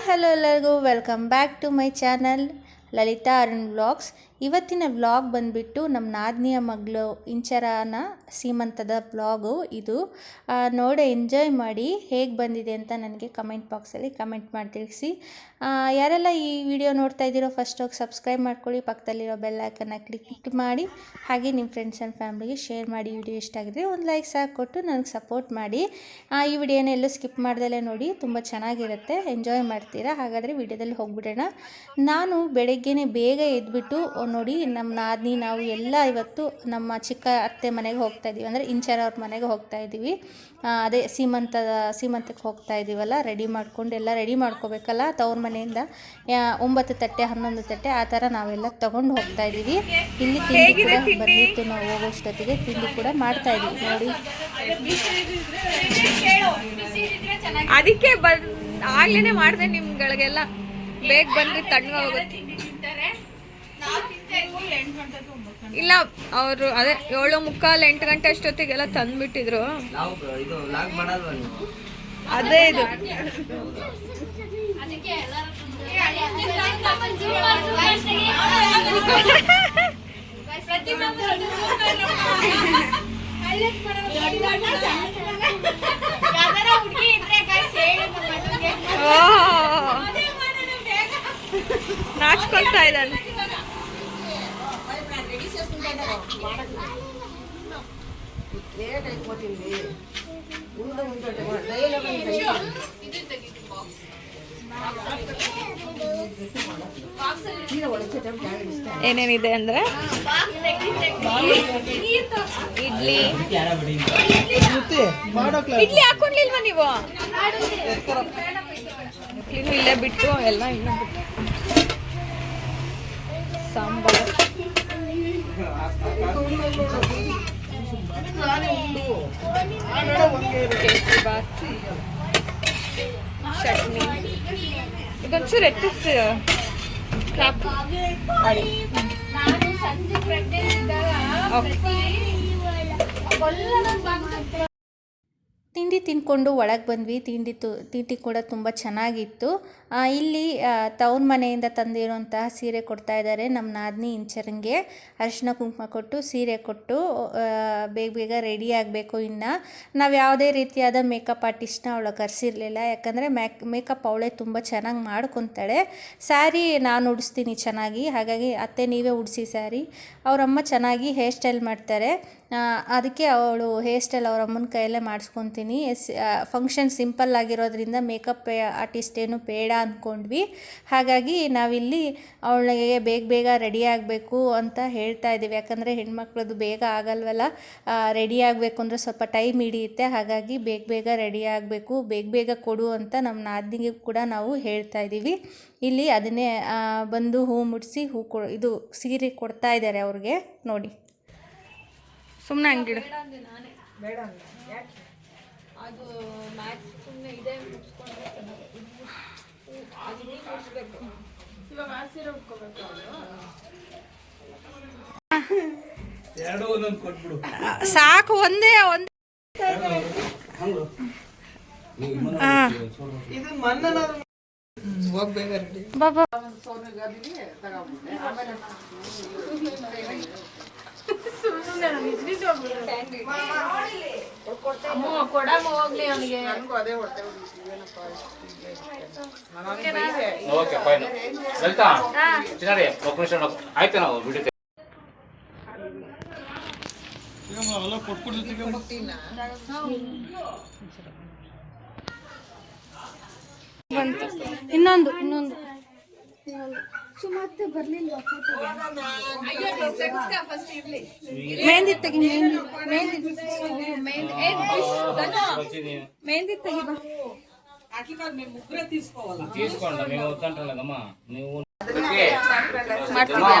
Hi hello ಎಲ್ಲರಿಗೂ welcome back to my channel Lalitha Arun vlogs. ಇವತ್ತಿನ vlog ಬಂದುಬಿಟ್ಟು ನಮ್ಮ ನಾದಿನಿಯ ಮಗಳು ಇಂಚರಾನ ಸೀಮಂತದ ವ್ಲಾಗು ಇದು. ನೋಡಿ ಎಂಜಾಯ್ ಮಾಡಿ ಹೇಗೆ ಬಂದಿದೆ ಅಂತ ನನಗೆ ಕಮೆಂಟ್ ಬಾಕ್ಸಲ್ಲಿ ಕಮೆಂಟ್ ಮಾಡಿ ತಿಳಿಸಿ. ಯಾರೆಲ್ಲ ಈ ವಿಡಿಯೋ ನೋಡ್ತಾ ಇದ್ದೀರೋ ಫಸ್ಟ್ ಹೋಗಿ ಸಬ್ಸ್ಕ್ರೈಬ್ ಮಾಡ್ಕೊಳ್ಳಿ. ಪಕ್ಕದಲ್ಲಿರೋ ಬೆಲ್ ಐಕನ್ನ ಕ್ಲಿಕ್ ಮಾಡಿ. ಹಾಗೆ ನಿಮ್ಮ ಫ್ರೆಂಡ್ಸ್ ಆ್ಯಂಡ್ ಫ್ಯಾಮ್ಲಿಗೆ ಶೇರ್ ಮಾಡಿ. ವಿಡಿಯೋ ಇಷ್ಟ ಆಗಿದ್ರೆ ಒಂದು ಲೈಕ್ ಸಹ ಕೊಟ್ಟು ನನಗೆ ಸಪೋರ್ಟ್ ಮಾಡಿ. ಈ ವಿಡಿಯೋನ ಎಲ್ಲೂ ಸ್ಕಿಪ್ ಮಾಡ್ದಲೇ ನೋಡಿ, ತುಂಬ ಚೆನ್ನಾಗಿರುತ್ತೆ. ಎಂಜಾಯ್ ಮಾಡ್ತೀರಾ? ಹಾಗಾದರೆ ವಿಡಿಯೋದಲ್ಲಿ ಹೋಗ್ಬಿಡೋಣ. ನಾನು ಬೆಳಗ್ಗೆನೇ ಬೇಗ ಎದ್ಬಿಟ್ಟು ನೋಡಿ ನಮ್ಮ ನಾದಿನಿ ನಾವು ಎಲ್ಲ ಇವತ್ತು ನಮ್ಮ ಚಿಕ್ಕ ಅತ್ತೆ ಮನೆಗೆ ಹೋಗ್ತಾ ಇದ್ದೀವಿ ಅಂದರೆ ಇಂಚರ ಅವ್ರ ಮನೆಗೆ ಹೋಗ್ತಾ ಇದ್ದೀವಿ ಅದೇ ಸೀಮಂತದ ಸೀಮಂತಕ್ಕೆ ಹೋಗ್ತಾ ಇದ್ದೀವಲ್ಲ ರೆಡಿ ಮಾಡ್ಕೊಂಡು ಎಲ್ಲ ರೆಡಿ ಮಾಡ್ಕೋಬೇಕಲ್ಲ ತವ್ರ ಮನೆಯಿಂದ. ಒಂಬತ್ತು ತಟ್ಟೆ ಹನ್ನೊಂದು ತಟ್ಟೆ ಆ ಥರ ನಾವೆಲ್ಲ ತೊಗೊಂಡು ಹೋಗ್ತಾ ಇದ್ದೀವಿ ಇಲ್ಲಿ ತಿಂಡಿ ಕೂಡ ಬಂದಿತ್ತು ನಾವು ಹೋಗೋಷ್ಟೊತ್ತಿಗೆ ತಿಂಡಿ ಕೂಡ ಮಾಡ್ತಾ ಇದ್ದೀವಿ ನೋಡಿ. ಅದಕ್ಕೆ ಬಂದ್ ಆಗ್ಲೇನೆ ಮಾಡಿದೆ ನಿಮ್ಗಳಿಗೆಲ್ಲ. ಬೇಗ ಬಂದ್ರೆ ತಣ್ಣಗ ಹೋಗುತ್ತೆ ಇಲ್ಲ ಅವರು ಅದೇ ಏಳು ಮುಕ್ಕಾಲು ಎಂಟು ಗಂಟೆ ಅಷ್ಟೊತ್ತಿಗೆಲ್ಲ ತಂದ್ಬಿಟ್ಟಿದ್ರು. ಅದೇ ಇದು. ನಾಚ್ಕೊಳ್ತಾ ಇದ್ದಾನೆ. ಏನೇನಿದೆ ಅಂದ್ರೆ? ಇಡ್ಲಿ. ಇಡ್ಲಿ ಹಾಕೊಂಡಿಲ್ವಾ ನೀವು? ಇನ್ನು ಇಲ್ಲೇ ಬಿಟ್ಟು ಎಲ್ಲ ಇನ್ನು ಬಿಟ್ಟು. ಸಾಂಬಾರ್. ಕೇಸರಿ ಬಾತ್. ಚಟ್ನಿ ಇದೊಂಚೂರು ಎತ್ತಿಸ್ ಕ್ರಾಪ್ ಮಾಡಿ ಓಕೆ ತಿಂಡಿ ತಿಂದ್ಕೊಂಡು ಒಳಗೆ ಬಂದ್ವಿ. ತಿಂಡಿ ತು, ತಿಂಡಿ ಕೂಡ ತುಂಬ ಚೆನ್ನಾಗಿತ್ತು. ಇಲ್ಲಿ ತವ್ರ ಮನೆಯಿಂದ ತಂದಿರುವಂತಹ ಸೀರೆ ಕೊಡ್ತಾ ಇದ್ದಾರೆ ನಮ್ಮ ನಾದಿನಿ ಇಂಚರಂಗೆ. ಅರಿಶಿನ ಕುಂಕುಮ ಕೊಟ್ಟು ಸೀರೆ ಕೊಟ್ಟು ಬೇಗ ಬೇಗ ರೆಡಿ ಆಗಬೇಕು ಇನ್ನು. ನಾವು ಯಾವುದೇ ರೀತಿಯಾದ ಮೇಕಪ್ ಆರ್ಟಿಸ್ಟ್ನ ಅವಳು ಕರೆಸಿರಲಿಲ್ಲ. ಯಾಕಂದರೆ ಮ್ಯಾಕ್, ಮೇಕಪ್ ಅವಳೇ ತುಂಬ ಚೆನ್ನಾಗಿ ಮಾಡ್ಕೊತಾಳೆ. ಸ್ಯಾರಿ ನಾನು ಉಡಿಸ್ತೀನಿ ಚೆನ್ನಾಗಿ. ಹಾಗಾಗಿ ಅತ್ತೆ ನೀವೇ ಉಡಿಸಿ ಸ್ಯಾರಿ. ಅವರಮ್ಮ ಚೆನ್ನಾಗಿ ಹೇರ್ ಸ್ಟೈಲ್ ಮಾಡ್ತಾರೆ. ಅದಕ್ಕೆ ಅವಳು ಹೇರ್ ಸ್ಟೈಲ್ ಅವ್ರ ಅಮ್ಮನ ಕೈಯಲ್ಲೇ ಮಾಡಿಸ್ಕೊತೀನಿ. ಎಸ್ ಫಂಕ್ಷನ್ ಸಿಂಪಲ್ ಆಗಿರೋದ್ರಿಂದ ಮೇಕಪ್ ಆರ್ಟಿಸ್ಟ್ ಏನು ಬೇಡ ಅಂದ್ಕೊಂಡ್ವಿ ಹಾಗಾಗಿ ನಾವಿಲ್ಲಿ ಅವಳಿಗೆ ಬೇಗ ಬೇಗ ರೆಡಿ ಆಗಬೇಕು ಅಂತ ಹೇಳ್ತಾ ಇದ್ದೀವಿ. ಯಾಕಂದರೆ ಹೆಣ್ಮಕ್ಳದ್ದು ಬೇಗ ಆಗಲ್ವಲ್ಲ. ರೆಡಿ ಆಗಬೇಕು ಅಂದರೆ ಸ್ವಲ್ಪ ಟೈಮ್ ಹಿಡಿಯುತ್ತೆ. ಹಾಗಾಗಿ ಬೇಗ ಬೇಗ ರೆಡಿ ಆಗಬೇಕು, ಬೇಗ ಬೇಗ ಕೊಡು ಅಂತ ನಮ್ಮ ನಾದಿನಿಗೆ ಕೂಡ ನಾವು ಹೇಳ್ತಾ ಇದ್ದೀವಿ. ಇಲ್ಲಿ ಅದನ್ನೇ ಬಂದು ಹೂ ಮುಡಿಸಿ ಹೂ ಕೊ ಇದು ಸೀರೆ ಕೊಡ್ತಾ ಇದ್ದಾರೆ ಅವ್ರಿಗೆ. ನೋಡಿ. ಸುಮ್ಮನೆ ಹಂಗಿಡ ಎರಡು ಒಂದೊಂದು ಕೊಟ್ಬಿಡು. ಸಾಕು ಒಂದೇ ಒಂದೇ. ಹಂಗು. ಬಾಬಾ ಓಕೆ ಫೈನ್. ಲಲಿತಾ ಚಿನ್ನಾಡಿ ಒಬ್ಬ ನಿಮಿಷ ನೋಡು. ಆಯ್ತು ನಾವು ಬಿಡುತ್ತೆ ಬಂತು. ಇನ್ನೊಂದು. ಇನ್ನೊಂದು. ಮೆಹಂದಿ ತೆಗಿ ಮೆಹಂದಿ ಮೆಹಂದಿ ಮೆಹಂದಿ ತೆಗಿ ಬಾ తీసుకొండ మేము వద్దంటలేదమ్మా నువ్వు ಮಾಡ್ತಿದ್ಯಾ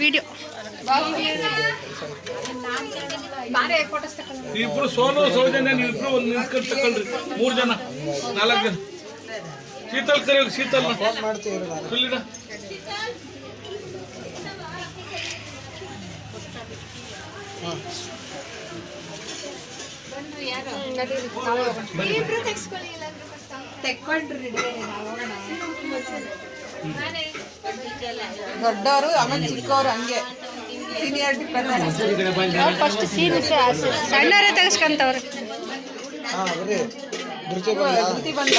ವಿಡಿಯೋ. ಇಬ್ರು ಸೋಲು ಸೌಜನ್ಯ ಇಬ್ರು ಒಂದು ನಿಂತ್ಕೊಂಡು ತಗೊಳ್ರಿ ಮೂರು ಜನ ನಾಲ್ಕು ಜನ. ಶೀತಲ್ ಕರಿ ಶೀತಲ್ ಸುಲ್ಲಿಡ ದೊಡ್ಡವರು ಆಮೇಲೆ ಚಿಕ್ಕವರು ಹಂಗೆ. ಸೀನಿಯರ್ ಫಸ್ಟ್ ಸೀನ್ ಸಣ್ಣವರೇ ತೆಗೆಸ್ಕೊಂತವ್ರೆ. ಧೃತಿ ಬಂದ.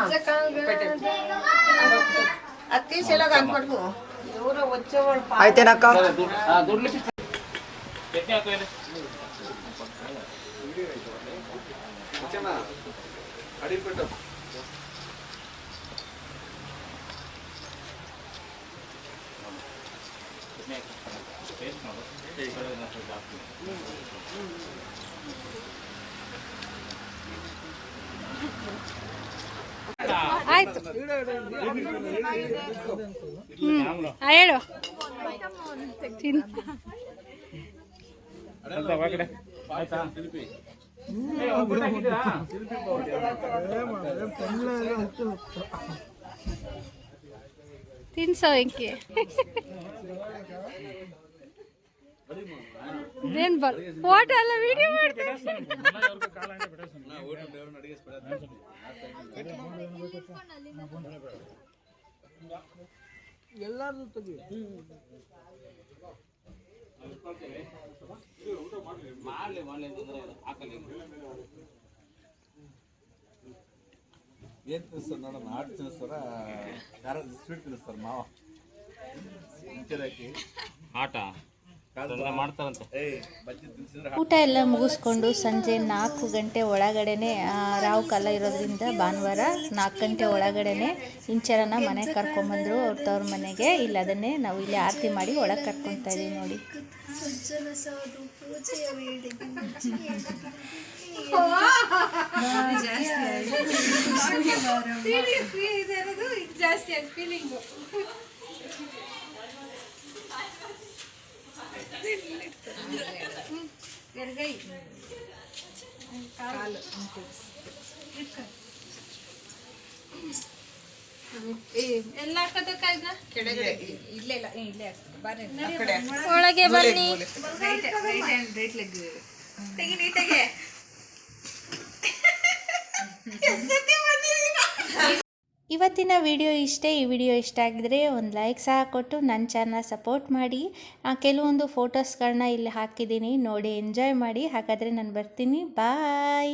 ಬಾರಮ್ಮ ಅಷ್ಟೇ ಬರೋದು. ಅತ್ತಿ ಸೆಲಗ ಅನ್ಪಡ್ಕು ಇವರು వచ్చేవాళ్ళు ಆಯ್ತೇನಕ್ಕ ದುಡ್ಡು ದುಡ್ಡು ಲಿಸ್ಟ್ ಎತ್ನೆ ಹಾಕು ಇಲ್ಲಿ ಟೇಸ್ಟ್ ಮಾಡು ಈ ಕಡೆ ಒಂದ್ ಸ್ವಲ್ಪ ಜಾಸ್ತಿ. ಆಯ್ತು. ಹ್ಮ್ ಆ, ಹೇಳು? ತಿನ್ಸೋ ವೆಂಕಿ ಏನ್ ಬರ್ ಫೋಟೋ ಎಲ್ಲ ವಿಡಿಯೋ ಮಾಡ್ತೀನಿ ಮಾಡ್ಲಿ ಮಾಡ್ಲಿ ಅಂತಂದ್ರೆ ಇದು ಹಾಕಲ್ಲ ಈಗ. ಏನ್ ತಿನ್ನಿಸ್ತಾರ ನೋಡೋಣ ಹಾಟ್ ತಿನ್ನಿಸ್ತಾರ? ಯಾರು ಸ್ವೀಟ್ ತಿನ್ನಿಸ್ತಾರ ಮಾವ? ಆಟ ಊಟ ಎಲ್ಲ ಮುಗಿಸ್ಕೊಂಡು ಸಂಜೆ ನಾಲ್ಕು ಗಂಟೆ ಒಳಗಡೆನೆ ರಾವ್ ರಾವು ಕಾಲ ಇರೋದ್ರಿಂದ ಭಾನುವಾರ ನಾಲ್ಕು ಗಂಟೆ ಒಳಗಡೆನೆ ಇಂಚರನ ಮನೆಗೆ ಕರ್ಕೊಂಬಂದ್ರು ಅವ್ರ ತವ್ರ ಮನೆಗೆ ಇಲ್ಲ ಅದನ್ನೇ ನಾವು ಇಲ್ಲಿ ಆರತಿ ಮಾಡಿ ಒಳಗೆ ಕರ್ಕೊತಾ ಇದೀವಿ ನೋಡಿ ಜಾಸ್ತಿ ಅದು ಫೀಲಿಂಗು ಎಲ್ಲ ಹಾಕೋದಕ್ಕಾಯ್ದ ಕೆಳಗಡೆ ಇಲ್ಲೇ ಇಲ್ಲ ಏ, ಇಲ್ಲೇ ಹಾಕ್ತಾರೆ. ಬರ್ರಿ ಆ ಕಡೆ ಒಳಗೆ ಬನ್ನಿ ಇವತ್ತಿನ ವಿಡಿಯೋ ಇಷ್ಟೇ, ಈ ವಿಡಿಯೋ ಇಷ್ಟ ಆಗಿದ್ರೆ ಒಂದು ಲೈಕ್ ಸಹ ಕೊಟ್ಟು ನನ್ನ ಚಾನಲ್ ಸಪೋರ್ಟ್ ಮಾಡಿ. ಕೆಲವೊಂದು ಫೋಟೋಸ್ಗಳನ್ನ ಇಲ್ಲಿ ಹಾಕಿದ್ದೀನಿ. ನೋಡಿ ಎಂಜಾಯ್ ಮಾಡಿ. ಹಾಗಾದರೆ ನಾನು ಬರ್ತೀನಿ. ಬಾಯ್